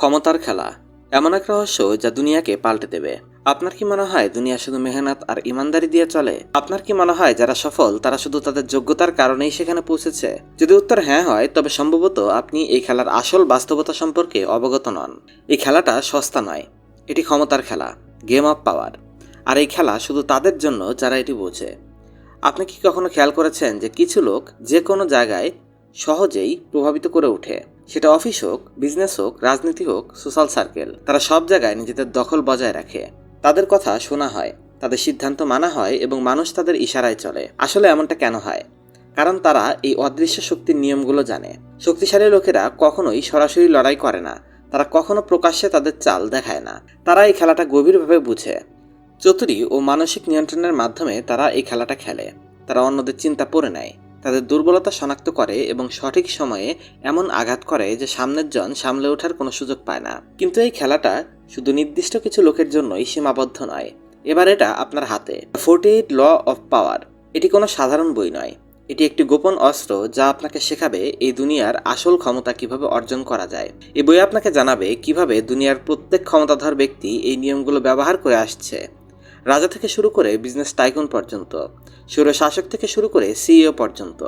ক্ষমতার খেলা। এমন এক রহস্য যা দুনিয়াকে পাল্টে দেবে। আপনার কি মনে হয় দুনিয়া শুধু মেহনত আর ইমানদারি দিয়ে চলে? আপনার কি মনে হয় যারা সফল, তারা শুধু তাদের যোগ্যতার কারণেই সেখানে পৌঁছেছে? যদি উত্তর হ্যাঁ হয়, তবে সম্ভবত আপনি এই খেলার আসল বাস্তবতা সম্পর্কে অবগত নন। এই খেলাটা সস্তা নয়। এটি ক্ষমতার খেলা গেম অফ পাওয়ার আর এই খেলা শুধু তাদের জন্য যারা এটি বোঝে। আপনি কি কখনো খেয়াল করেছেন যে কিছু লোক যে কোনো জায়গায় সহজেই প্রভাবিত করে ওঠে? সেটা অফিস হোক বিজনেস হোক, রাজনীতি হোক সোশ্যাল সার্কেল তারা সব জায়গায় নিজেদের দখল বজায় রাখে। তাদের কথা শোনা হয়, তাদের সিদ্ধান্ত মানা হয় এবং মানুষ তাদের ইশারায় চলে। আসলে এমনটা কেন হয়? কারণ তারা এই অদৃশ্য শক্তির নিয়মগুলো জানে। শক্তিশালী লোকেরা কখনোই সরাসরি লড়াই করে না, তারা কখনো প্রকাশ্যে তাদের চাল দেখায় না। তারা এই খেলাটা গভীরভাবে বুঝে। চতুরি ও মানসিক নিয়ন্ত্রণের মাধ্যমে তারা এই খেলাটা খেলে। তারা অন্যদের চিন্তা পড়ে নেয়। তাদের দুর্বলতা শনাক্ত করে এবং সঠিক সময়ে এমন আঘাত করে যে সামনের জন সামলে ওঠার কোনো সুযোগ পায় না। কিন্তু এই খেলাটা শুধু নির্দিষ্ট কিছু লোকের জন্যই সীমাবদ্ধ নয়। এবার এটা আপনার হাতে। Forty eight law of power এটি কোনো সাধারণ বই নয়। এটি একটি গোপন অস্ত্র যা আপনাকে শেখাবে এই দুনিয়ার আসল ক্ষমতা কীভাবে অর্জন করা যায়। এই বই আপনাকে জানাবে কীভাবে দুনিয়ার প্রত্যেক ক্ষমতাধর ব্যক্তি এই নিয়মগুলো ব্যবহার করে আসছে। রাজা থেকে শুরু করে বিজনেস টাইকুন পর্যন্ত শাসক থেকে শুরু করে সিইও পর্যন্ত।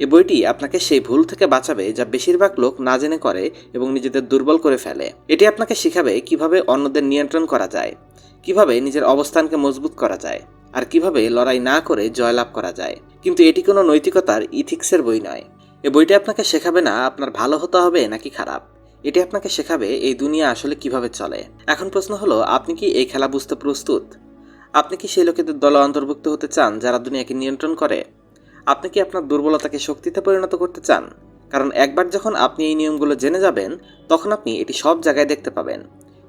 এ বইটি আপনাকে সেই ভুল থেকে বাঁচাবে যা বেশিরভাগ লোক না জেনে করে এবং নিজেদের দুর্বল করে ফেলে। এটি আপনাকে শেখাবে কীভাবে অন্যদের নিয়ন্ত্রণ করা যায়, কীভাবে নিজের অবস্থানকে মজবুত করা যায়, আর কীভাবে লড়াই না করে জয়লাভ করা যায়। কিন্তু এটি কোনো নৈতিকতার ইথিক্সের বই নয়। এ বইটি আপনাকে শেখাবে না আপনার ভালো হতে হবে নাকি খারাপ। এটি আপনাকে শেখাবে এই দুনিয়া আসলে কীভাবে চলে। এখন প্রশ্ন হলো, আপনি কি এই খেলা বুঝতে প্রস্তুত? আপনি কি সেই লোকেদের দলে অন্তর্ভুক্ত হতে চান যারা দুনিয়াকে নিয়ন্ত্রণ করে? আপনি কি আপনার দুর্বলতাকে শক্তিতে পরিণত করতে চান? কারণ একবার যখন আপনি এই নিয়মগুলো জেনে যাবেন, তখন আপনি এটি সব জায়গায় দেখতে পাবেন।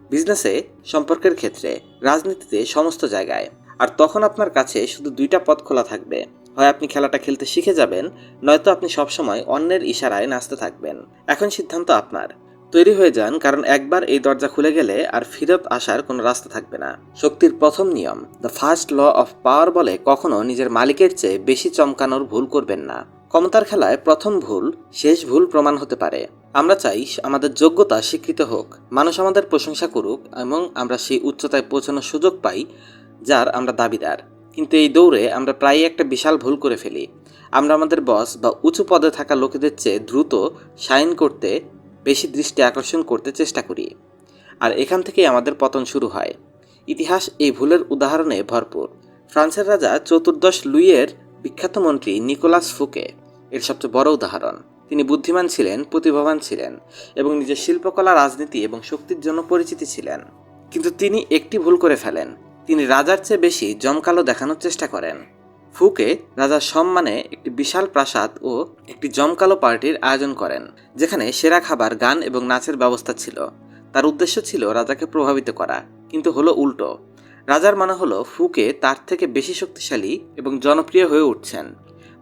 বিজনেসে, সম্পর্কের ক্ষেত্রে, রাজনীতিতে সমস্ত জায়গায়। আর তখন আপনার কাছে শুধু দুইটা পথ খোলা থাকবে। হয় আপনি খেলাটা খেলতে শিখে যাবেন, নয়তো আপনি সবসময় অন্যের ইশারায় নাচতে থাকবেন। এখন সিদ্ধান্ত আপনার। তৈরি হয়ে যান, কারণ একবার এই দরজা খুলে গেলে আর ফিরত আসার কোনো রাস্তা থাকবে না। শক্তির প্রথম নিয়ম, the first law of power বলে কখনো নিজের মালিকের চেয়ে বেশি চমকানোর ভুল করবেন না। ক্ষমতার খেলায় প্রথম ভুল, শেষ ভুল প্রমাণ হতে পারে। আমরা চাই আমাদের যোগ্যতা স্বীকৃত হোক। মানুষ আমাদের প্রশংসা করুক এবং আমরা সেই উচ্চতায় পৌঁছানোর সুযোগ পাই, যার আমরা দাবিদার। কিন্তু এই দৌড়ে আমরা প্রায়ই একটা বিশাল ভুল করে ফেলি। আমরা আমাদের বস বা উঁচু পদে থাকা লোকেদের চেয়ে দ্রুত সাইন করতে বেশি দৃষ্টি আকর্ষণ করতে চেষ্টা করি। আর এখান থেকেই আমাদের পতন শুরু হয়। ইতিহাস এই ভুলের উদাহরণে ভরপুর। ফ্রান্সের রাজা চতুর্দশ লুইয়ের বিখ্যাত মন্ত্রী নিকোলাস ফুকে এর সবচেয়ে বড় উদাহরণ। তিনি বুদ্ধিমান ছিলেন, প্রতিভাবান ছিলেন এবং নিজের শিল্পকলা, রাজনীতি এবং শক্তির জন্য পরিচিতি ছিলেন। কিন্তু তিনি একটি ভুল করে ফেলেন। তিনি রাজার চেয়ে বেশি জমকালো দেখানোর চেষ্টা করেন। ফুকে রাজার সম্মানে একটি বিশাল প্রাসাদ ও একটি জমকালো পার্টির আয়োজন করেন, যেখানে সেরা খাবার, গান এবং নাচের ব্যবস্থা ছিল। তার উদ্দেশ্য ছিল রাজাকে প্রভাবিত করা, কিন্তু হলো উল্টো। রাজার মনে হলো ফুকে তার থেকে বেশি শক্তিশালী এবং জনপ্রিয় হয়ে উঠছেন।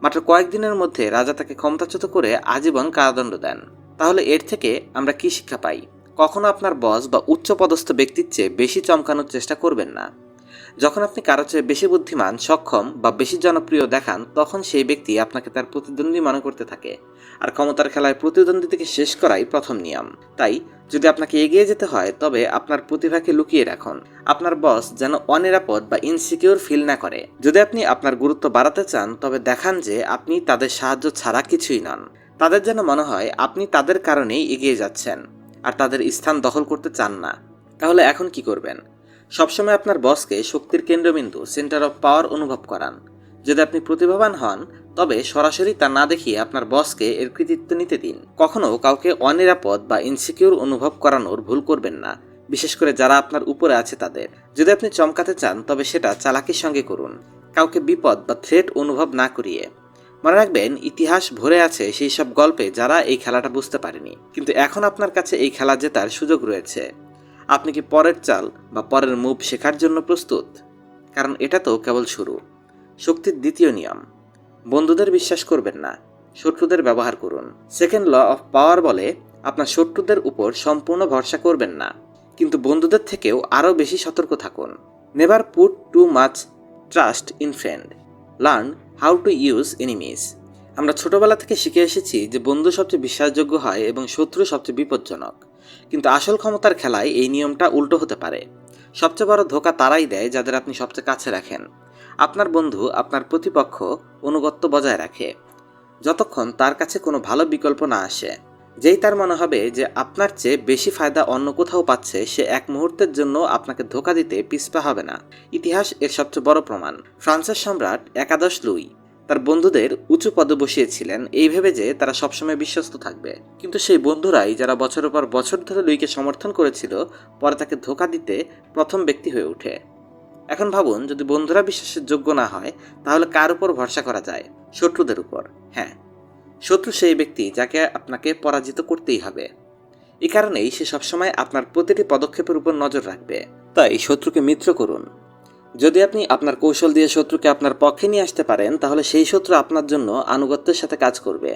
মাত্র কয়েকদিনের মধ্যে রাজা তাকে ক্ষমতাচ্যুত করে আজীবন কারাদণ্ড দেন। তাহলে এর থেকে আমরা কি শিক্ষা পাই? কখনো আপনার বস বা উচ্চপদস্থ ব্যক্তির চেয়ে বেশি চমকানোর চেষ্টা করবেন না। যখন আপনি কারও চেয়ে বেশি বুদ্ধিমান, সক্ষম বা বেশি জনপ্রিয় দেখান, তখন সেই ব্যক্তি আপনাকে তার প্রতিদ্বন্দ্বী মনে করতে থাকে। আর ক্ষমতার খেলায় প্রতিদ্বন্দ্বীকে শেষ করাই প্রথম নিয়ম। তাই, যদি আপনাকে এগিয়ে যেতে হয়, তবে আপনার প্রতিভাকে লুকিয়ে রাখুন। আপনার বস যেন অনিরাপদ বা ইনসিকিউর ফিল না করে। যদি আপনি আপনার গুরুত্ব বাড়াতে চান, তবে দেখান যে আপনি তাদের সাহায্য ছাড়া কিছুই নন। তাদের যেন মনে হয়, আপনি তাদের কারণেই এগিয়ে যাচ্ছেন। আর তাদের স্থান দখল করতে চান না। তাহলে এখন কি করবেন? সবসময় আপনার বসকে শক্তির কেন্দ্রবিন্দু সেন্টার অফ পাওয়ার অনুভব করান। যদি আপনি প্রতিভাবান হন, তবে সরাসরি তা না দেখিয়ে আপনার বসকে এর কৃতিত্ব নিতে দিন। কখনো কাউকে অনিরাপদ বা ইনসিকিউর অনুভব করানোর ভুল করবেন না, বিশেষ করে যারা আপনার উপরে আছে তাদের। যদি আপনি চমকাতে চান, তবে সেটা চালাকির সঙ্গে করুন। কাউকে বিপদ বা থ্রেট অনুভব না করিয়ে। মনে রাখবেন, ইতিহাস ভরে আছে সেই সব গল্পে যারা এই খেলাটা বুঝতে পারেনি। কিন্তু এখন আপনার কাছে এই খেলা জেতার সুযোগ রয়েছে। আপনি কি পরের চাল বা পরের মুভ শেখার জন্য প্রস্তুত? কারণ এটা তো কেবল শুরু। শক্তির দ্বিতীয় নিয়ম, বন্ধুদের বিশ্বাস করবেন না, শত্রুদের ব্যবহার করুন। সেকেন্ড ল অফ পাওয়ার বলে, আপনার শত্রুদের উপর সম্পূর্ণ ভরসা করবেন না, কিন্তু বন্ধুদের থেকেও আরও বেশি সতর্ক থাকুন। Never put too much trust in friend learn how to use enemies আমরা ছোটবেলা থেকে শিখে এসেছি যে বন্ধু সবচেয়ে বিশ্বাসযোগ্য হয় এবং শত্রু সবচেয়ে বিপজ্জনক। কিন্তু আসল ক্ষমতার খেলায় এই নিয়মটা উল্টো হতে পারে। সবচেয়ে বড় ধোকা তারাই দেয় যাদের আপনি সবচেয়ে কাছে রাখেন। আপনার বন্ধু আপনার প্রতিপক্ষ অনুগত্য বজায় রাখে। যতক্ষণ তার কাছে কোনো ভালো বিকল্প না আসে। যেই তার মনে হবে যে আপনার চেয়ে বেশি ফায়দা অন্য কোথাও পাচ্ছে, সে এক মুহূর্তের জন্য আপনাকে ধোকা দিতে পিছপা হবে না। ইতিহাস এর সবচেয়ে বড় প্রমাণ। ফ্রান্সের সম্রাট একাদশ লুই। তার বন্ধুদের উঁচু পদে বসিয়েছিলেন এই ভেবে যে তারা সবসময় বিশ্বস্ত থাকবে। কিন্তু সেই বন্ধুরাই যারা বছরের পর বছর ধরে লুইকে সমর্থন করেছিল, পরে তাকে ধোকা দিতে প্রথম ব্যক্তি হয়ে ওঠে। এখন ভাবুন, যদি বন্ধুরা বিশ্বাসের যোগ্য না হয়, তাহলে কার উপর ভরসা করা যায়? শত্রুদের উপর। হ্যাঁ শত্রু সেই ব্যক্তি যাকে আপনাকে পরাজিত করতেই হবে। এই কারণেই সে সবসময় আপনার প্রতিটি পদক্ষেপের উপর নজর রাখবে। তাই শত্রুকে মিত্র করুন। যদি আপনি আপনার কৌশল দিয়ে শত্রুকে আপনার পক্ষে নিয়ে আসতে পারেন, তাহলে সেই শত্রু আপনার জন্য আনুগত্যের সাথে কাজ করবে।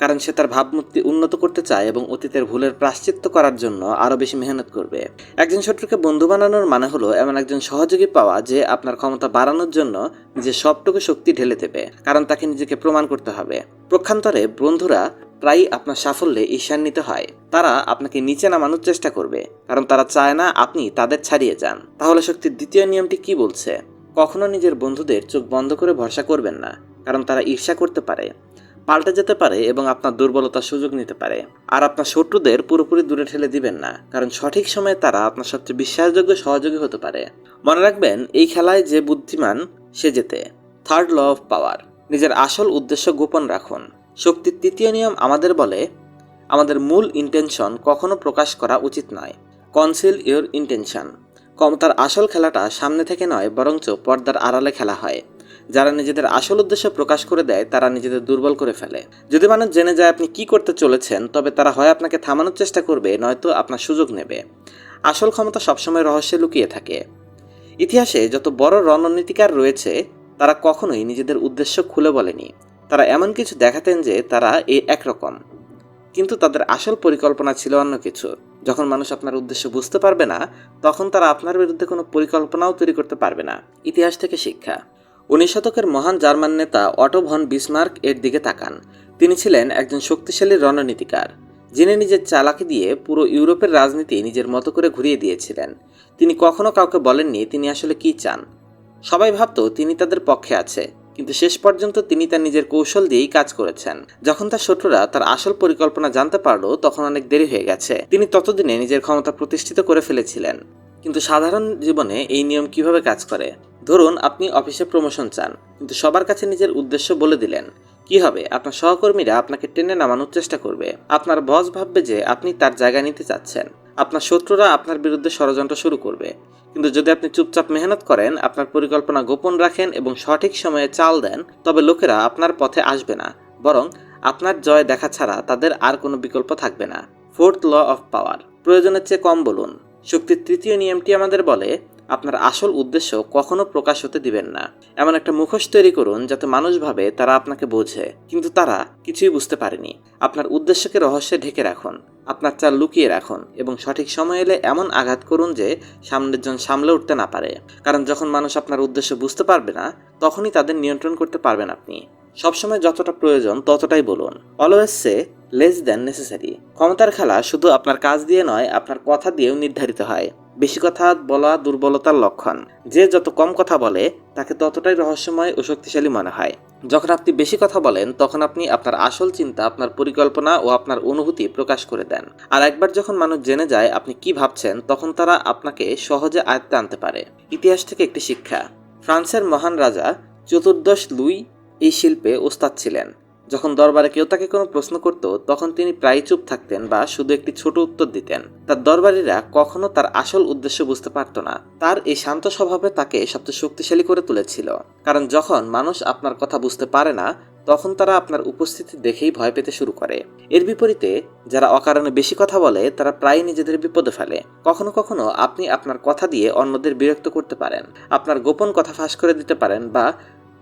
কারণ সে তার ভাবমূর্তি উন্নত করতে চায় এবং অতীতের ভুলের প্রাশ্চিত্য করার জন্য আরও বেশি মেহনত করবে। একজন শত্রুকে বন্ধু বানানোর মানে হলো এমন একজন সহযোগী পাওয়া যে আপনার ক্ষমতা বাড়ানোর জন্য নিজের সবটুকু শক্তি ঢেলে দেবে, কারণ তাকে নিজেকে প্রমাণ করতে হবে। প্রক্ষান্তরে বন্ধুরা প্রায়ই আপনার সাফল্যে ঈর্ষান্বিত হয়। তারা আপনাকে নিচে নামানোর চেষ্টা করবে, কারণ তারা চায় না আপনি তাদের ছাড়িয়ে যান। তাহলে শক্তির দ্বিতীয় নিয়মটি কি বলছে? কখনো নিজের বন্ধুদের চোখ বন্ধ করে ভরসা করবেন না, কারণ তারা ঈর্ষা করতে পারে, পাল্টে যেতে পারে এবং আপনার দুর্বলতার সুযোগ নিতে পারে। আর আপনার শত্রুদের পুরোপুরি দূরে ঠেলে দিবেন না, কারণ সঠিক সময়ে তারা আপনার সবচেয়ে বিশ্বাসযোগ্য সহযোগী হতে পারে। মনে রাখবেন, এই খেলায় যে বুদ্ধিমান, সে জেতে। থার্ড ল অফ পাওয়ার নিজের আসল উদ্দেশ্য গোপন রাখুন। শক্তির তৃতীয় নিয়ম আমাদের বলে, আমাদের মূল ইন্টেনশন কখনো প্রকাশ করা উচিত নয়। কনসিল ইউর ইন্টেনশন ক্ষমতার আসল খেলাটা সামনে থেকে নয়, বরঞ্চ পর্দার আড়ালে খেলা হয়। যারা নিজেদের আসল উদ্দেশ্য প্রকাশ করে দেয়, তারা নিজেদের দুর্বল করে ফেলে। যদি মানুষ জেনে যায় আপনি কি করতে চলেছেন, তবে তারা হয় আপনাকে থামানোর চেষ্টা করবে, নয়তো আপনার সুযোগ নেবে। আসল ক্ষমতা সবসময় রহস্যে লুকিয়ে থাকে। ইতিহাসে যত বড় রণনীতিকার রয়েছে, তারা কখনোই নিজেদের উদ্দেশ্য খুলে বলেনি। তারা এমন কিছু দেখাতেন যে তারা এ একরকম। কিন্তু তাদের আসল পরিকল্পনা ছিল অন্য কিছু। যখন মানুষ আপনার উদ্দেশ্য বুঝতে পারবে না, তখন তারা আপনার বিরুদ্ধে কোনো পরিকল্পনাও তৈরি করতে পারবে না। ইতিহাস থেকে শিক্ষা। উনিশ শতকের মহান জার্মান নেতা অটো ভন বিসমার্ক এর দিকে তাকান। তিনি ছিলেন একজন শক্তিশালী রণনীতিকার, যিনি নিজের চালাকি দিয়ে পুরো ইউরোপের রাজনীতি নিজের মতো করে ঘুরিয়ে দিয়েছিলেন। তিনি কখনো কাউকে বলেননি তিনি আসলে কি চান। সবাই ভাবত তিনি তাদের পক্ষে আছে। কিন্তু শেষ পর্যন্ত তিনি তার নিজের কৌশল দিয়েই কাজ করেছেন। যখন তার শত্রুরা তার আসল পরিকল্পনা জানতে পারল, তখন অনেক দেরি হয়ে গেছে। তিনি ততদিনে নিজের ক্ষমতা প্রতিষ্ঠিত করে ফেলেছিলেন। কিন্তু সাধারণ জীবনে এই নিয়ম কীভাবে কাজ করে? ধরুন, আপনি অফিসে প্রমোশন চান, কিন্তু সবার কাছে নিজের উদ্দেশ্য বলে দিলেন। কি হবে? আপনার সহকর্মীরা আপনাকে টেনে নামানোর চেষ্টা করবে। আপনার বস ভাববে যে আপনি তার জায়গা নিতে চাচ্ছেন। আপনার শত্রুরা আপনার বিরুদ্ধে ষড়যন্ত্র শুরু করবে। কিন্তু যদি আপনি চুপচাপ মেহনত করেন, আপনার পরিকল্পনা গোপন রাখেন এবং সঠিক সময়ে চাল দেন, তবে লোকেরা আপনার পথে আসবে না, বরং আপনার জয় দেখা ছাড়া তাদের আর কোনো বিকল্প থাকবে না। Fourth law of power. প্রয়োজনের চেয়ে কম বলুন। শক্তির তৃতীয় নিয়মটি আমাদের বলে আপনার আসল উদ্দেশ্য কখনো প্রকাশ হতে দিবেন না। এমন একটা মুখোশ তৈরি করুন যাতে মানুষ ভাবে তারা আপনাকে বোঝে, কিন্তু তারা কিছুই বুঝতে পারেনি। আপনার উদ্দেশ্যকে রহস্যে ঢেকে রাখুন, আপনার চাল লুকিয়ে রাখুন এবং সঠিক সময় এলে এমন আঘাত করুন যে সামনের জন সামলে উঠতে না পারে। কারণ যখন মানুষ আপনার উদ্দেশ্য বুঝতে পারবে না, তখনই তাদের নিয়ন্ত্রণ করতে পারবেন আপনি। সবসময় যতটা প্রয়োজন ততটাই বলুন। Always say less than necessary. ক্ষমতার খেলা শুধু আপনার কাজ দিয়ে নয়, আপনার কথা দিয়েও নির্ধারিত হয়। বেশি কথা বলা দুর্বলতার লক্ষণ। যে যত কম কথা বলে, তাকে ততটাই রহস্যময় ও শক্তিশালী মনে হয়। যখন আপনি বেশি কথা বলেন, তখন আপনি আপনার আসল চিন্তা, আপনার পরিকল্পনা ও আপনার অনুভূতি প্রকাশ করে দেন। আর একবার যখন মানুষ জেনে যায় আপনি কি ভাবছেন, তখন তারা আপনাকে সহজে আয়ত্তে আনতে পারে। ইতিহাস থেকে একটি শিক্ষা। ফ্রান্সের মহান রাজা চতুর্দশ লুই এই শিল্পে ওস্তাদ ছিলেন। যখন দরবারে কেউ তাকে কোনো প্রশ্ন করত, তখন তিনি প্রায় চুপ থাকতেন বা শুধু একটি ছোট উত্তর দিতেন। তার দরবারীরা কখনো তার আসল উদ্দেশ্য বুঝতে পারত না। তার এই শান্ত স্বভাবে তাকে সবচেয়ে শক্তিশালী করে তুলেছিল। কারণ যখন মানুষ আপনার কথা বুঝতে পারে না, তখন তারা আপনার উপস্থিতি দেখেই ভয় পেতে শুরু করে। এর বিপরীতে, যারা অকারণে বেশি কথা বলে, তারা প্রায় নিজেদের বিপদে ফেলে। কখনো কখনো আপনি আপনার কথা দিয়ে অন্যদের বিরক্ত করতে পারেন। আপনার গোপন কথা ফাঁস করে দিতে পারেন বা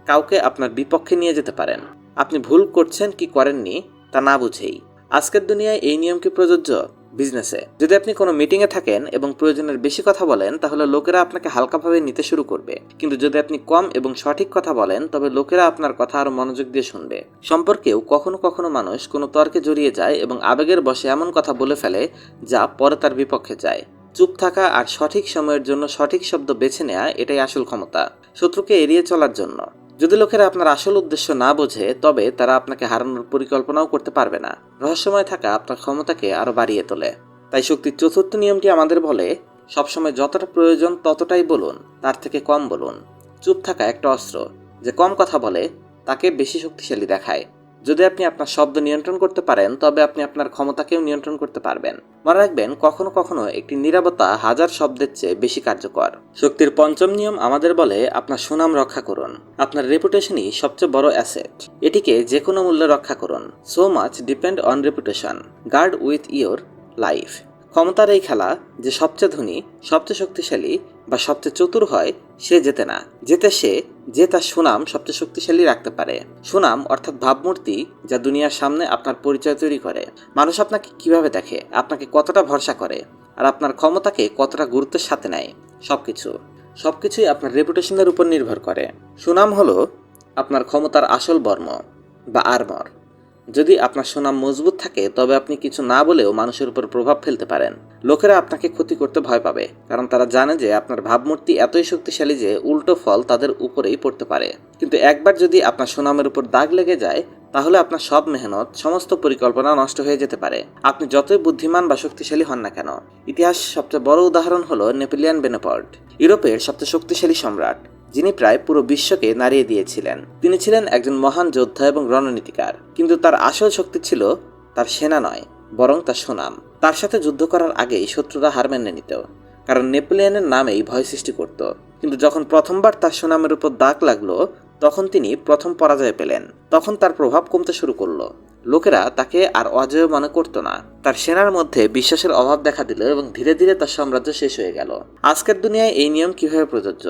কাউকে আপনার বিপক্ষে নিয়ে যেতে পারেন। আপনি ভুল করছেন কি করেননি, তা না বুঝেই। আজকের দুনিয়ায় এই নিয়ম কি প্রযোজ্য? বিজনেসে। যদি আপনি কোনো মিটিংয়ে থাকেন এবং প্রয়োজনের বেশি কথা বলেন, তাহলে লোকেরা আপনাকে হালকাভাবে নিতে শুরু করবে। কিন্তু যদি আপনি কম এবং সঠিক কথা বলেন, তবে লোকেরা আপনার কথা আরও মনোযোগ দিয়ে শুনবে। সম্পর্কেও কখনো কখনো মানুষ কোনো তর্কে জড়িয়ে যায় এবং আবেগের বসে এমন কথা বলে ফেলে যা পরে তার বিপক্ষে যায়। চুপ থাকা আর সঠিক সময়ের জন্য সঠিক শব্দ বেছে নেওয়া এটাই আসল ক্ষমতা। শত্রুকে এড়িয়ে চলার জন্য। যদি লোকেরা আপনার আসল উদ্দেশ্য না বোঝে, তবে তারা আপনাকে হারানোর পরিকল্পনাও করতে পারবে না। রহস্যময় থাকা আপনার ক্ষমতাকে আরও বাড়িয়ে তোলে। তাই শক্তির চতুর্থ নিয়মটি আমাদের বলে, সবসময় যতটা প্রয়োজন ততটাই বলুন, তার থেকে কম বলুন। চুপ থাকা একটা অস্ত্র, যে কম কথা বলে, তাকে বেশি শক্তিশালী দেখায়। যদি আপনি আপনার শব্দ নিয়ন্ত্রণ করতে পারেন, তবে আপনি আপনার ক্ষমতাকেও নিয়ন্ত্রণ করতে পারবেন। মনে রাখবেন, কখনো কখনো একটি নিরাপত্তা হাজার শব্দের চেয়ে বেশি কার্যকর। শক্তির পঞ্চম নিয়ম আমাদের বলে, আপনার সুনাম রক্ষা করুন। আপনার রেপুটেশনই সবচেয়ে বড় অ্যাসেট। এটিকে যে কোনো মূল্যে রক্ষা করুন। So much depend on reputation guard with your life ক্ষমতার এই খেলা যে সবচেয়ে ধনী, সবচেয়ে শক্তিশালী বা সবচেয়ে চতুর হয়, সে জেতে না। জেতে সে যে তার সুনাম সবচেয়ে শক্তিশালী রাখতে পারে। সুনাম অর্থাৎ ভাবমূর্তি যা দুনিয়ার সামনে আপনার পরিচয় তৈরি করে। মানুষ আপনাকে কীভাবে দেখে? আপনাকে কতটা ভরসা করে? আর আপনার ক্ষমতাকে কতটা গুরুত্বের সাথে নেয়? সবকিছু। সবকিছুই আপনার রেপুটেশনের উপর নির্ভর করে। সুনাম হলো আপনার ক্ষমতার আসল বর্ম বা আর্মর যদি আপনার সুনাম মজবুত থাকে, তবে আপনি কিছু না বলেও মানুষের উপর প্রভাব ফেলতে পারেন। লোকেরা আপনাকে ক্ষতি করতে ভয় পাবে, কারণ তারা জানে যে আপনার ভাবমূর্তি এতই শক্তিশালী যে উল্টো ফল তাদের উপরেই পড়তে পারে। কিন্তু একবার যদি আপনার সুনামের উপর দাগ লেগে যায়, তাহলে আপনার সব মেহনত, সমস্ত পরিকল্পনা নষ্ট হয়ে যেতে পারে। আপনি যতই বুদ্ধিমান বা শক্তিশালী হন না কেন, ইতিহাস সবচেয়ে বড় উদাহরণ হলো নেপোলিয়ান বেনেপল্ট ইউরোপের সবচেয়ে শক্তিশালী সম্রাট। যিনি প্রায় পুরো বিশ্বকে নাড়িয়ে দিয়েছিলেন। তিনি ছিলেন একজন মহান যোদ্ধা এবং রণনীতিকার, কিন্তু তার আসল শক্তি ছিল তার সেনা নয়, বরং তার সুনাম। তার সাথে যুদ্ধ করার আগেই শত্রুরা হার মেনে নিত, কারণ নেপোলিয়নের নামেই ভয় সৃষ্টি করত। কিন্তু যখন প্রথমবার তার সুনামের উপর দাগ লাগল, তখন তিনি প্রথম পরাজয় পেলেন। তখন তার প্রভাব কমতে শুরু করল। লোকেরা তাকে আর অজেয় মনে করতো না। তার সেনার মধ্যে বিশ্বাসের অভাব দেখা দিল এবং ধীরে ধীরে তার সাম্রাজ্য শেষ হয়ে গেল। আজকের দুনিয়ায় এই নিয়ম কীভাবে প্রযোজ্য?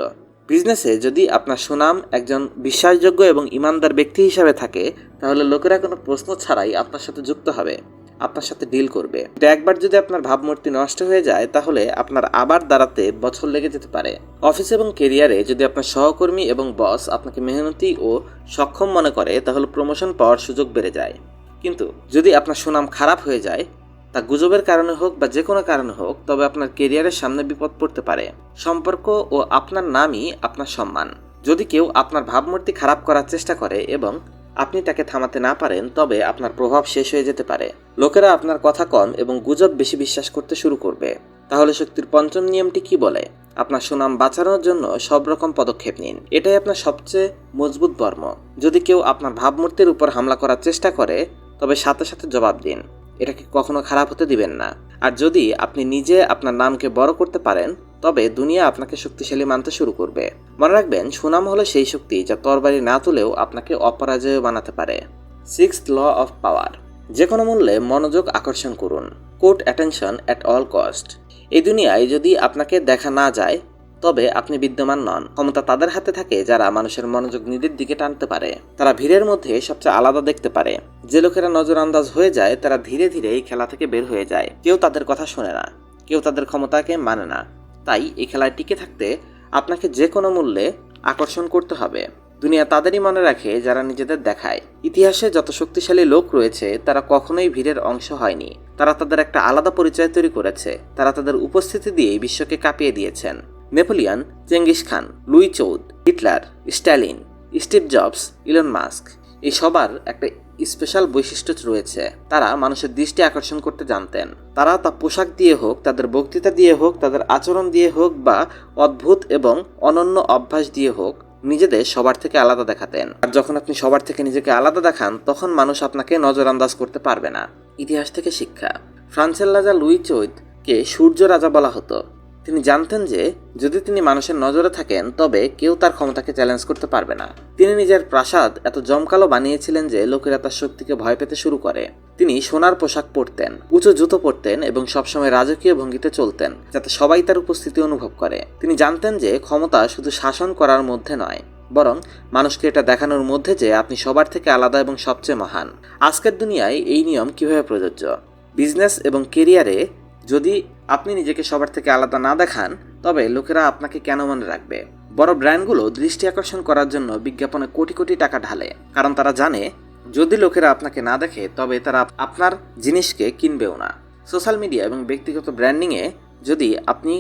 বিজনেসে যদি আপনার সুনাম একজন বিশ্বাসযোগ্য এবং ইমানদার ব্যক্তি হিসাবে থাকে, তাহলে লোকেরা কোনো প্রশ্ন ছাড়াই আপনার সাথে যুক্ত হবে, আপনার সাথে ডিল করবে। কিন্তু একবার যদি আপনার ভাবমূর্তি নষ্ট হয়ে যায়, তাহলে আপনার আবার দাঁড়াতে বছর লেগে যেতে পারে। অফিস এবং কেরিয়ারে যদি আপনার সহকর্মী এবং বস আপনাকে মেহনতি ও সক্ষম মনে করে, তাহলে প্রমোশন পাওয়ার সুযোগ বেড়ে যায়। কিন্তু যদি আপনার সুনাম খারাপ হয়ে যায় তা গুজবের কারণে হোক বা যে কোনো কারণে হোক, তবে আপনার কেরিয়ারের সামনে বিপদ পড়তে পারে। সম্পর্ক ও আপনার নামই আপনার সম্মান। যদি কেউ আপনার ভাবমূর্তি খারাপ করার চেষ্টা করে এবং আপনি তাকে থামাতে না পারেন, তবে আপনার প্রভাব শেষ হয়ে যেতে পারে। লোকেরা আপনার কথা কম এবং গুজব বেশি বিশ্বাস করতে শুরু করবে। তাহলে শক্তির পঞ্চম নিয়মটি কি বলে? আপনার সুনাম বাঁচানোর জন্য সব রকম পদক্ষেপ নিন। এটাই আপনার সবচেয়ে মজবুত বর্ম। যদি কেউ আপনার ভাবমূর্তির উপর হামলা করার চেষ্টা করে, তবে সাথে সাথে জবাব দিন। এটাকে কখনো খারাপ হতে দিবেন না। আর যদি আপনি নিজে আপনার নামকে বড় করতে পারেন, তবে দুনিয়া আপনাকে শক্তিশালী মানতে শুরু করবে। মনে রাখবেন, সুনাম হলো সেই শক্তি যা তরবারি না তুলেও আপনাকে অপরাজয় বানাতে পারে। সিক্স ল অফ পাওয়ার যে কোনো মূল্যে মনোযোগ আকর্ষণ করুন। Court attention at all cost এই দুনিয়ায় যদি আপনাকে দেখা না যায় তবে আপনি বিদ্যমান নন। ক্ষমতা তাদের হাতে থাকে যারা মানুষের মনোযোগ নিজের দিকে টানতে পারে। তারা ভিড়ের মধ্যে সবচেয়ে আলাদা দেখতে পারে। যে লোকেরা নজরআন্দাজ হয়ে যায়, তারা ধীরে ধীরে এই খেলা থেকে বের হয়ে যায়। কেউ তাদের কথা শোনে না। কেউ তাদের ক্ষমতাকে মানে না। তাই এই খেলায় টিকে থাকতে আপনাকে যে কোনো মূল্যে আকর্ষণ করতে হবে। দুনিয়া তাদেরই মনে রাখে যারা নিজেদের দেখায়। ইতিহাসে যত শক্তিশালী লোক রয়েছে, তারা কখনোই ভিড়ের অংশ হয়নি। তারা তাদের একটা আলাদা পরিচয় তৈরি করেছে। তারা তাদের উপস্থিতি দিয়েই বিশ্বকে কাঁপিয়ে দিয়েছেন। Napoleon, Genghis Khan, Louis চৌদ Hitler, Stalin, Steve Jobs, Elon Musk এই সবার একটা স্পেশাল বৈশিষ্ট্য রয়েছে। তারা মানুষের দৃষ্টি আকর্ষণ করতে জানতেন। তারা তা পোশাক দিয়ে হোক, তাদের বক্তৃতা দিয়ে হোক, তাদের আচরণ দিয়ে হোক বা অদ্ভুত এবং অনন্য অভ্যাস দিয়ে হোক, নিজেদের সবার থেকে আলাদা দেখাতেন। আর যখন আপনি সবার থেকে নিজেকে আলাদা দেখান, তখন মানুষ আপনাকে নজরআন্দাজ করতে পারবে না। ইতিহাস থেকে শিক্ষা। ফ্রান্সের রাজা লুই চৈদকে সূর্য রাজা বলা হতো। তিনি জানতেন যে, যদি তিনি মানুষের নজরে থাকেন, তবে কেউ তার ক্ষমতাকে চ্যালেঞ্জ করতে পারবে না। তিনি নিজের প্রাসাদ এত জমকালো বানিয়েছিলেন যে, লোকেরা তার শক্তিকে ভয় পেতে শুরু করে। তিনি সোনার পোশাক পরতেন, উঁচু জুতো পরতেন এবং সবসময় রাজকীয় ভঙ্গিতে চলতেন, যাতে সবাই তার উপস্থিতি অনুভব করে। তিনি জানতেন যে, ক্ষমতা শুধু শাসন করার মধ্যে নয়, বরং মানুষকে এটা দেখানোর মধ্যে যে, আপনি সবার থেকে আলাদা এবং সবচেয়ে মহান। আজকের দুনিয়ায় এই নিয়ম কীভাবে প্রযোজ্য? বিজনেস এবং কেরিয়ারে যদি আপনি নিজেকে সবার থেকে আলাদা না দেখান, তবে লোকেরা আপনাকে কেন মনে রাখবে? বড় ব্র্যান্ডগুলো দৃষ্টি আকর্ষণ করার জন্য বিজ্ঞাপনে কোটি কোটি টাকা ঢালে, কারণ তারা জানে, যদি লোকেরা আপনাকে না দেখে, তবে তারা আপনার জিনিসকে কিনবেও না। সোশ্যাল মিডিয়া এবং ব্যক্তিগত ব্র্যান্ডিংয়ে যদি আপনি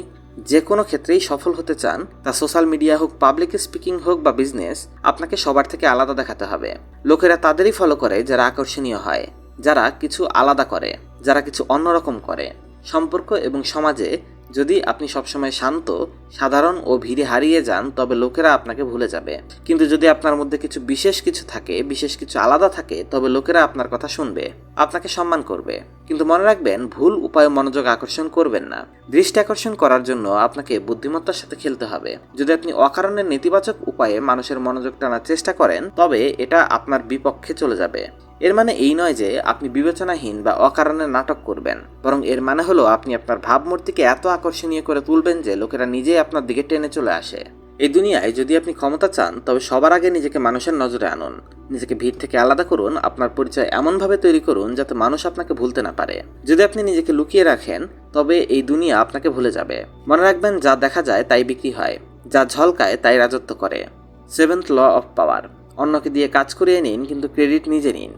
যে কোনো ক্ষেত্রেই সফল হতে চান, তা সোশ্যাল মিডিয়া হোক, পাবলিক স্পিকিং হোক বা বিজনেস, আপনাকে সবার থেকে আলাদা দেখাতে হবে। লোকেরা তাদেরই ফলো করে, যারা আকর্ষণীয় হয়, যারা কিছু আলাদা করে, যারা কিছু অন্যরকম করে। সম্পর্ক এবং সমাজে যদি আপনি সবসময় শান্ত, সাধারণ ও ভিড়ে হারিয়ে যান, তবে লোকেরা আপনাকে ভুলে যাবে। কিন্তু যদি আপনার মধ্যে কিছু বিশেষ কিছু থাকে, বিশেষ কিছু আলাদা থাকে, তবে লোকেরা আপনার কথা শুনবে, আপনাকে সম্মান করবে। কিন্তু মনে রাখবেন, ভুল উপায়ে মনোযোগ আকর্ষণ করবেন না। দৃষ্টি আকর্ষণ করার জন্য আপনাকে বুদ্ধিমত্তার সাথে খেলতে হবে। যদি আপনি অকারণে নেতিবাচক উপায়ে মানুষের মনোযোগ টানার চেষ্টা করেন, তবে এটা আপনার বিপক্ষে চলে যাবে। এর মানে এই নয় যে আপনি বিবেচনাহীন বা অকারণে নাটক করবেন, বরং এর মানে হলো আপনি আপনার ভাবমূর্তিকে এত আকর্ষণীয় করে তুলবেন যে লোকেরা নিজেই আপনার দিকে টেনে চলে আসে। এই দুনিয়ায় যদি আপনি ক্ষমতা চান, তবে সবার আগে নিজেকে মানুষের নজরে আনুন। নিজেকে ভিড় থেকে আলাদা করুন, আপনার পরিচয় এমনভাবে তৈরি করুন যাতে মানুষ আপনাকে ভুলতে না পারে। যদি আপনি নিজেকে লুকিয়ে রাখেন, তবে এই দুনিয়া আপনাকে ভুলে যাবে। মনে রাখবেন, যা দেখা যায় তাই বিক্রি হয়, যা ঝলকায় তাই রাজত্ব করে। Seventh law of power. অন্যকে দিয়ে কাজ করিয়ে নিন, কিন্তু ক্রেডিট নিজে নিন।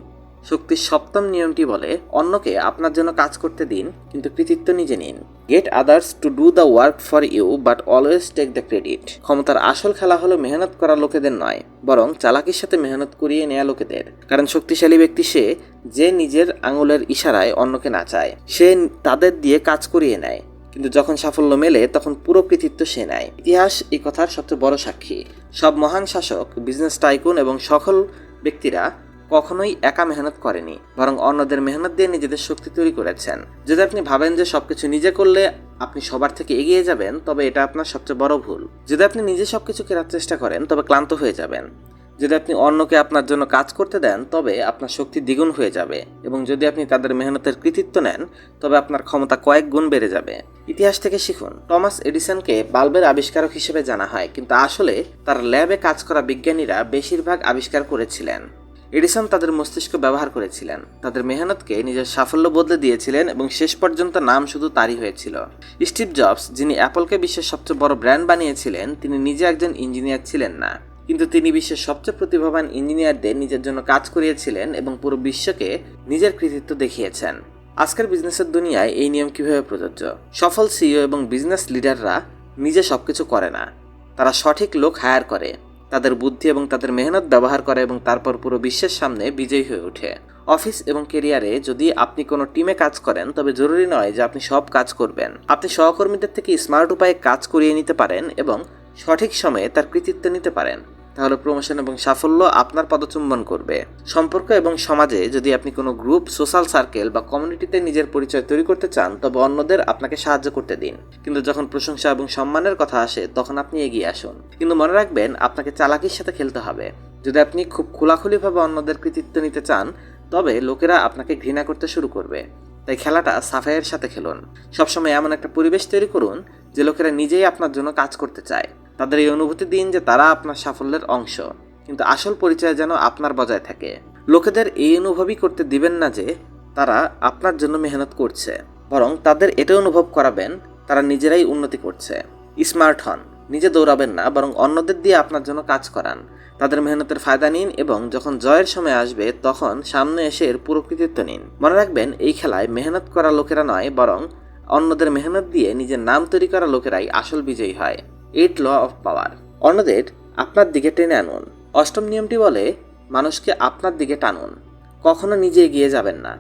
শক্তির সপ্তম নিয়মটি বলে, অন্যকে আপনার জন্য কাজ করতে দিন, কিন্তু কৃতিত্ব নিজে নিন। Get others to do the work for you but always take the credit ক্ষমতার আসল খেলা হলো মেহনত করা লোকেদের নয়, বরং চালাকির সাথে মেহনত করিয়ে নেয়া লোকেদের। কারণ শক্তিশালী ব্যক্তি সে, যে নিজের আঙুলের ইশারায় অন্যকে নাচায় সে তাদের দিয়ে কাজ করিয়ে নেয়, কিন্তু যখন সাফল্য মেলে, তখন পুরো কৃতিত্ব সে নেয়। ইতিহাস এই কথার সবচেয়ে বড় সাক্ষী। সব মহান শাসক, বিজনেস টাইকুন এবং সকল ব্যক্তিরা কখনোই একা মেহনত করেনি, বরং অন্যদের মেহনত দিয়ে নিজেদের শক্তি তৈরি করেছেন। যদি আপনি ভাবেন যে সবকিছু নিজে করলে আপনি সবার থেকে এগিয়ে যাবেন, তবে এটা আপনার সবচেয়ে বড় ভুল। যদি আপনি নিজে সবকিছু কেনার চেষ্টা করেন, তবে ক্লান্ত হয়ে যাবেন। যদি আপনি অন্যকে আপনার জন্য কাজ করতে দেন, তবে আপনার শক্তি দ্বিগুণ হয়ে যাবে। এবং যদি আপনি তাদের মেহনতের কৃতিত্ব নেন, তবে আপনার ক্ষমতা কয়েক গুণ বেড়ে যাবে। ইতিহাস থেকে শিখুন, টমাস এডিসনকে বাল্বের আবিষ্কারক হিসেবে জানা হয়, কিন্তু আসলে তার ল্যাবে কাজ করা বিজ্ঞানীরা বেশিরভাগ আবিষ্কার করেছিলেন। এডিসন তাদের মস্তিষ্ক ব্যবহার করেছিলেন। তাদের মেহনতকে নিজের সাফল্য বদলে দিয়েছিলেন এবং শেষ পর্যন্ত নাম শুধু তারই হয়েছিল। স্টিভ জবস, যিনি অ্যাপলকে বিশ্বের সবচেয়ে বড় ব্র্যান্ড বানিয়েছিলেন, তিনি নিজে একজন ইঞ্জিনিয়ার ছিলেন না। কিন্তু তিনি বিশ্বের সবচেয়ে প্রতিভাবান ইঞ্জিনিয়ারদের নিজের জন্য কাজ করিয়েছিলেন এবং পুরো বিশ্বকে নিজের কৃতিত্ব দেখিয়েছেন। আজকের বিজনেসের দুনিয়ায় এই নিয়ম কীভাবে প্রযোজ্য? সফল সিইও এবং বিজনেস লিডাররা নিজে সবকিছু করে না। তারা সঠিক লোক হায়ার করে। তাদের বুদ্ধি এবং তাদের মেহনত ব্যবহার করে এবং তারপর পুরো বিশ্বের সামনে বিজয়ী হয়ে ওঠে। অফিস এবং কেরিয়ারে যদি আপনি কোনো টিমে কাজ করেন, তবে জরুরি নয় যে আপনি সব কাজ করবেন। আপনি সহকর্মীদের থেকে স্মার্ট উপায়ে কাজ করিয়ে নিতে পারেন এবং সঠিক সময়ে তার কৃতিত্ব নিতে পারেন। তাহলে প্রমোশন এবং সাফল্য আপনার পদচুম্বন করবে। সম্পর্ক এবং সমাজে যদি আপনি কোনো গ্রুপ সোশ্যাল সার্কেল বা কমিউনিটিতে নিজের পরিচয় তৈরি করতে চান, তবে অন্যদের আপনাকে সাহায্য করতে দিন। কিন্তু যখন প্রশংসা এবং সম্মানের কথা আসে, তখন আপনি এগিয়ে আসুন। কিন্তু মনে রাখবেন, আপনাকে চালাকির সাথে খেলতে হবে। যদি আপনি খুব খোলাখুলিভাবে অন্যদের কৃতিত্ব নিতে চান, তবে লোকেরা আপনাকে ঘৃণা করতে শুরু করবে। তাই খেলাটা সাফাইয়ের সাথে খেলুন। সবসময় এমন একটা পরিবেশ তৈরি করুন, যে লোকেরা নিজেই আপনার জন্য কাজ করতে চায়। তাদের এই অনুভূতি দিন যে তারা আপনার সাফল্যের অংশ। কিন্তু আসল পরিচয় যেন আপনার বজায় থাকে। লোকেদের এই অনুভবই করতে দিবেন না যে তারা আপনার জন্য মেহনত করছে, বরং তাদের এটা অনুভব করাবেন, তারা নিজেরাই উন্নতি করছে। স্মার্ট হন, নিজে দৌড়াবেন না, বরং অন্যদের দিয়ে আপনার জন্য কাজ করান। তাদের মেহনতের ফায়দা নিন এবং যখন জয়ের সময় আসবে, তখন সামনে এসে এর পুরো কৃতিত্ব নিন। মনে রাখবেন, এই খেলায় মেহনত করা লোকেরা নয়, বরং অন্যদের মেহনত দিয়ে নিজের নাম তৈরি করা লোকেরাই আসল বিজয়ী হয়। এইট ল অফ পাওয়ার অন্যদের আপনার দিকে টেনে আনুন। অষ্টম নিয়মটি বলে, মানুষকে আপনার দিকে টানুন। কখনো নিজে এগিয়ে যাবেন না।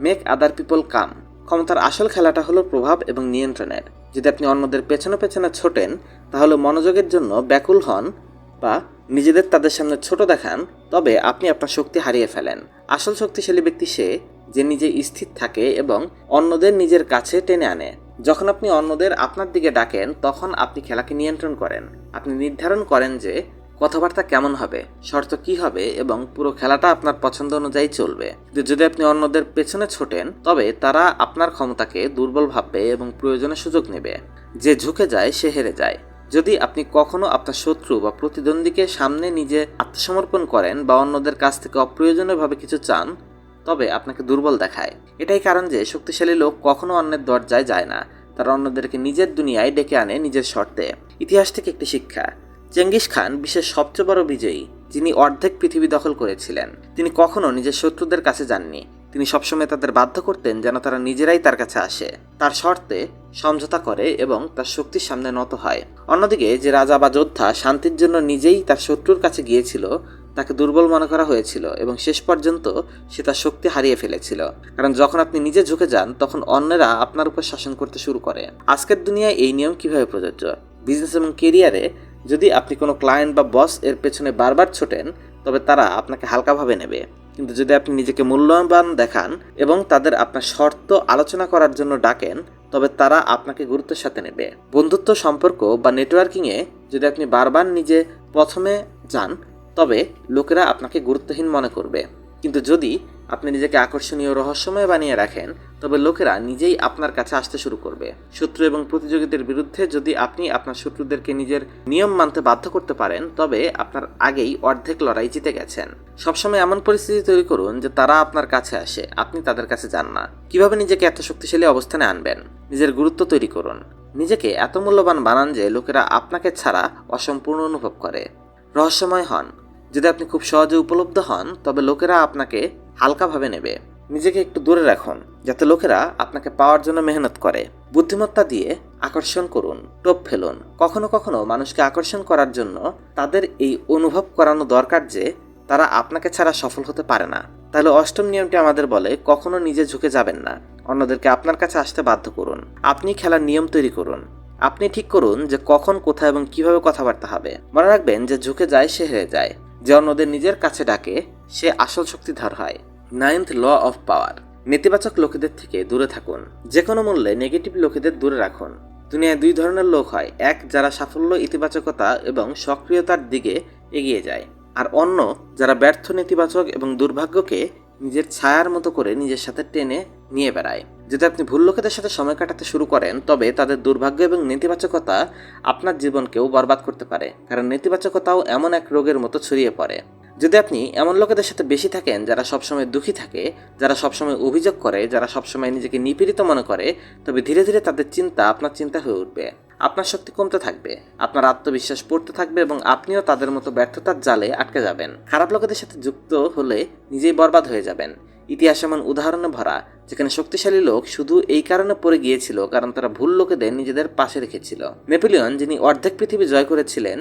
মেক আদার পিপল কাম ক্ষমতার আসল খেলাটা হলো প্রভাব এবং নিয়ন্ত্রণের। যদি আপনি অন্যদের পেছনে পেছনে ছোটেন, তাহলে মনোযোগের জন্য ব্যাকুল হন বা নিজেদের তাদের সামনে ছোট দেখান, তবে আপনি আপনার শক্তি হারিয়ে ফেলেন। আসল শক্তিশালী ব্যক্তি সে যে নিজে স্থির থাকে এবং অন্যদের নিজের কাছে টেনে আনে। যখন আপনি অন্যদের আপনার দিকে ডাকেন, তখন আপনি খেলাকে নিয়ন্ত্রণ করেন। আপনি নির্ধারণ করেন যে কথাবার্তা কেমন হবে, শর্ত কি হবে এবং পুরো খেলাটা আপনার পছন্দ অনুযায়ী চলবে। যদি আপনি অন্যদের পেছনে ছোটেন, তবে তারা আপনার ক্ষমতাকে দুর্বল ভাববে এবং প্রয়োজনে সুযোগ নেবে। যে ঝুঁকে যায়, সে হেরে যায়। যদি আপনি কখনো আপনার শত্রু বা প্রতিদ্বন্দ্বীকে সামনে নিজে আত্মসমর্পণ করেন বা অন্যদের কাছ থেকে অপ্রয়োজনীয়ভাবে কিছু চান তবে আপনাকে দুর্বল দেখায়। এটাই কারণ যে শক্তিশালী লোক কখনো অন্যের দরজায় যায় না। তারা অন্যদেরকে নিজের দুনিয়ায় ডেকে আনে নিজের শর্তে। ইতিহাস থেকে একটি শিক্ষা, চেঙ্গিস খান বিশ্বের সবচেয়ে বড় বিজয়ী, যিনি অর্ধেক পৃথিবী দখল করেছিলেন। তিনি কখনো নিজের শত্রুদের কাছে যাননি। তিনি সবসময় তাদের বাধ্য করতেন যেন তারা নিজেরাই তার কাছে আসে। তার শর্তে সমঝোতা করে এবং তার শক্তির সামনে নত হয়। অন্যদিকে যে রাজা বা যোদ্ধা শান্তির জন্য নিজেই তার শত্রুর কাছে গিয়েছিল তাকে দুর্বল মনে করা হয়েছিল এবং শেষ পর্যন্ত সে তার শক্তি হারিয়ে ফেলেছিল। কারণ যখন আপনি নিজে ঝুঁকে যান, তখন অন্যরা আপনার উপর শাসন করতে শুরু করে। আজকের দুনিয়ায় এই নিয়ম কীভাবে প্রযোজ্য? বিজনেস এবং কেরিয়ারে যদি আপনি কোনো ক্লায়েন্ট বা বস এর পেছনে বারবার ছোটেন, তবে তারা আপনাকে হালকাভাবে নেবে। কিন্তু যদি আপনি নিজেকে মূল্যবান দেখান এবং তাদের আপনার শর্ত আলোচনা করার জন্য ডাকেন, তবে তারা আপনাকে গুরুত্বের সাথে নেবে। বন্ধুত্ব, সম্পর্ক বা নেটওয়ার্কিংয়ে যদি আপনি বারবার নিজে প্রথমে যান তবে লোকেরা আপনাকে গুরুত্বহীন মনে করবে। কিন্তু যদি আপনি নিজেকে আকর্ষণীয় রহস্যময় বানিয়ে রাখেন, তবে লোকেরা নিজেই আপনার কাছে আসতে শুরু করবে। শত্রু এবং প্রতিযোগীদের বিরুদ্ধে যদি আপনি আপনার শত্রুদেরকে নিজের নিয়ম মানতে বাধ্য করতে পারেন, তবে আপনার আগেই অর্ধেক লড়াই জিতে গেছেন। সবসময় এমন পরিস্থিতি তৈরি করুন যে তারা আপনার কাছে আসে, আপনি তাদের কাছে যান না। কীভাবে নিজেকে এত শক্তিশালী অবস্থানে আনবেন? নিজের গুরুত্ব তৈরি করুন। নিজেকে এত মূল্যবান বানান যে লোকেরা আপনাকে ছাড়া অসম্পূর্ণ অনুভব করে। রহস্যময় হন। যদি আপনি খুব সহজে উপলব্ধ হন, তবে লোকেরা আপনাকে হালকাভাবে নেবে। নিজেকে একটু দূরে রাখুন, যাতে লোকেরা আপনাকে পাওয়ার জন্য মেহনত করে। বুদ্ধিমত্তা দিয়ে আকর্ষণ করুন, টোপ ফেলুন। কখনো কখনো মানুষকে আকর্ষণ করার জন্য তাদের এই অনুভব করানো দরকার যে, তারা আপনাকে ছাড়া সফল হতে পারে না। তাহলে অষ্টম নিয়মটি আমাদের বলে, কখনো নিজে ঝুঁকে যাবেন না। অন্যদেরকে আপনার কাছে আসতে বাধ্য করুন। আপনি খেলার নিয়ম তৈরি করুন। আপনি ঠিক করুন যে কখন, কোথায় এবং কীভাবে কথাবার্তা হবে। মনে রাখবেন যে ঝুঁকে যায়, সে হেরে যায়। যে অন্যদের নিজের কাছে ডাকে, সে আসল শক্তিধর হয়। নাইন্থ ল অফ পাওয়ার নেতিবাচক লোকেদের থেকে দূরে থাকুন। যে কোনো মূল্যে নেগেটিভ লোকেদের দূরে রাখুন। দুনিয়ায় দুই ধরনের লোক হয়। এক, যারা সাফল্য, ইতিবাচকতা এবং সক্রিয়তার দিকে এগিয়ে যায়। আর অন্য, যারা ব্যর্থ, নেতিবাচক এবং দুর্ভাগ্যকে নিজের ছায়ার মতো করে নিজের সাথে টেনে নিয়ে বেড়ায়। যদি আপনি ভুল লোকেদের সাথে সময় কাটাতে শুরু করেন, তবে তাদের দুর্ভাগ্য এবং নেতিবাচকতা আপনার জীবনকেও বরবাদ করতে পারে। কারণ নেতিবাচকতাও এমন এক রোগের মতো ছড়িয়ে পড়ে। যদি আপনি এমন লোকেদের সাথে বেশি থাকেন যারা সবসময় দুঃখী থাকে, যারা সবসময় অভিযোগ করে, যারা সবসময় নিজেকে নিপীড়িত মনে করে, তবে ধীরে ধীরে তাদের চিন্তা, আপনার চিন্তা হয়ে উঠবে। আপনার শক্তি কমতে থাকবে, আপনার আত্মবিশ্বাস পড়তে থাকবে এবং আপনিও তাদের মতো ব্যর্থতার জালে আটকে যাবেন। খারাপ লোকেদের সাথে যুক্ত হলে নিজেই বরবাদ হয়ে যাবেন। ইতিহাস এমন উদাহরণে ভরা, যেখানে শক্তিশালী লোক শুধু এই কারণে পড়ে গিয়েছিল কারণ তারা ভুল লোকেদের নিজেদের পাশে রেখেছিল। নেপোলিয়ন, যিনি অর্ধেক পৃথিবী জয় করেছিলেন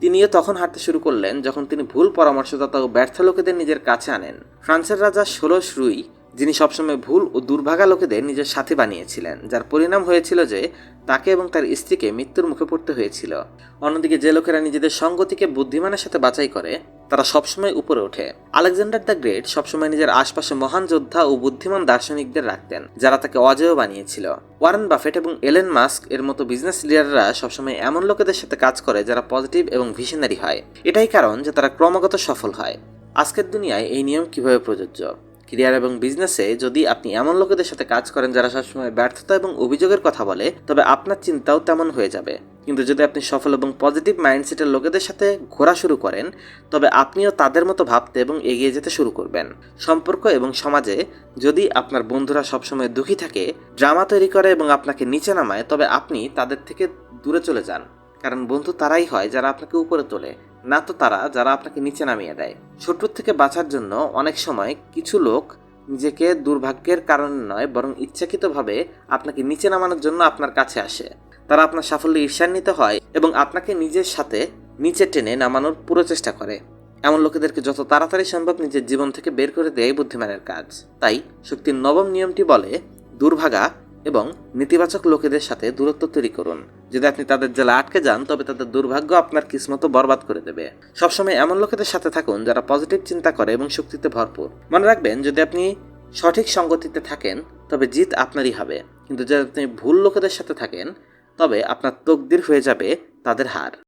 তিনিও তখন হাঁটতে শুরু করলেন যখন তিনি ভুল পরামর্শদাতা ও ব্যর্থ লোকেদের নিজের কাছে আনেন। ফ্রান্সের রাজা ষোলশ রুই, যিনি সবসময় ভুল ও দুর্ভাগা লোকেদের নিজের সাথে বানিয়েছিলেন, যার পরিণাম হয়েছিল যে তাকে এবং তার স্ত্রীকে মৃত্যুর মুখে পড়তে হয়েছিল। অন্যদিকে যে লোকেরা নিজেদের সঙ্গতিকে বুদ্ধিমানের সাথে বাছাই করে তারা সবসময় উপরে ওঠে। আলেকজান্ডার দ্য গ্রেট সবসময় নিজের আশপাশে মহান যোদ্ধা ও বুদ্ধিমান দার্শনিকদের রাখতেন, যারা তাকে অজেয় বানিয়েছিল। ওয়ারেন বাফেট এবং এলেন মাস্ক এর মতো বিজনেস লিডাররা সবসময় এমন লোকেদের সাথে কাজ করে যারা পজিটিভ এবং ভিশনারি হয়। এটাই কারণ যে তারা ক্রমাগত সফল হয়। আজকের দুনিয়ায় এই নিয়ম কীভাবে প্রযোজ্য? ক্রিয়ার এবং বিজনেসে যদি আপনি এমন লোকেদের সাথে কাজ করেন যারা সবসময় ব্যর্থতা এবং অভিযোগের কথা বলে, তবে আপনার চিন্তাও তেমন হয়ে যাবে। কিন্তু যদি আপনি সফল এবং পজিটিভ মাইন্ডসেটের লোকেদের সাথে ঘোরা শুরু করেন, তবে আপনিও তাদের মতো ভাবতে এবং এগিয়ে যেতে শুরু করবেন। সম্পর্ক এবং সমাজে যদি আপনার বন্ধুরা সবসময় দুঃখী থাকে ড্রামা তৈরি করে এবং আপনাকে নিচে নামায়, তবে আপনি তাদের থেকে দূরে চলে যান। কারণ বন্ধু তারাই হয় যারা আপনাকে উপরে তোলে, না তো তারা যারা আপনাকে নিচে নামিয়ে দেয়। শত্রুর থেকে বাঁচার জন্য অনেক সময় কিছু লোক নিজেকে দুর্ভাগ্যের কারণে নয়, বরং ইচ্ছাকৃতভাবে আপনাকে নিচে নামানোর জন্য আপনার কাছে আসে। তারা আপনার সাফল্যে ঈর্ষান্বিত হয় এবং আপনাকে নিজের সাথে নিচে টেনে নামানোর পুরো চেষ্টা করে। এমন লোকেদেরকে যত তাড়াতাড়ি সম্ভব নিজের জীবন থেকে বের করে দেয় বুদ্ধিমানের কাজ। তাই শক্তির নবম নিয়মটি বলে, দুর্ভাগা এবং নেতিবাচক লোকেদের সাথে দূরত্ব তৈরি করুন। যদি আপনি তাদের জেলা আটকে যান, তবে তাদের দুর্ভাগ্য আপনার কিসমত বরবাদ করে দেবে। সবসময় এমন লোকেদের সাথে থাকুন যারা পজিটিভ চিন্তা করে এবং শক্তিতে ভরপুর। মনে রাখবেন, যদি আপনি সঠিক সঙ্গতিতে থাকেন, তবে জিত আপনারই হবে। কিন্তু যদি আপনি ভুল লোকেদের সাথে থাকেন তবে আপনার তকদির হয়ে যাবে তাদের হার।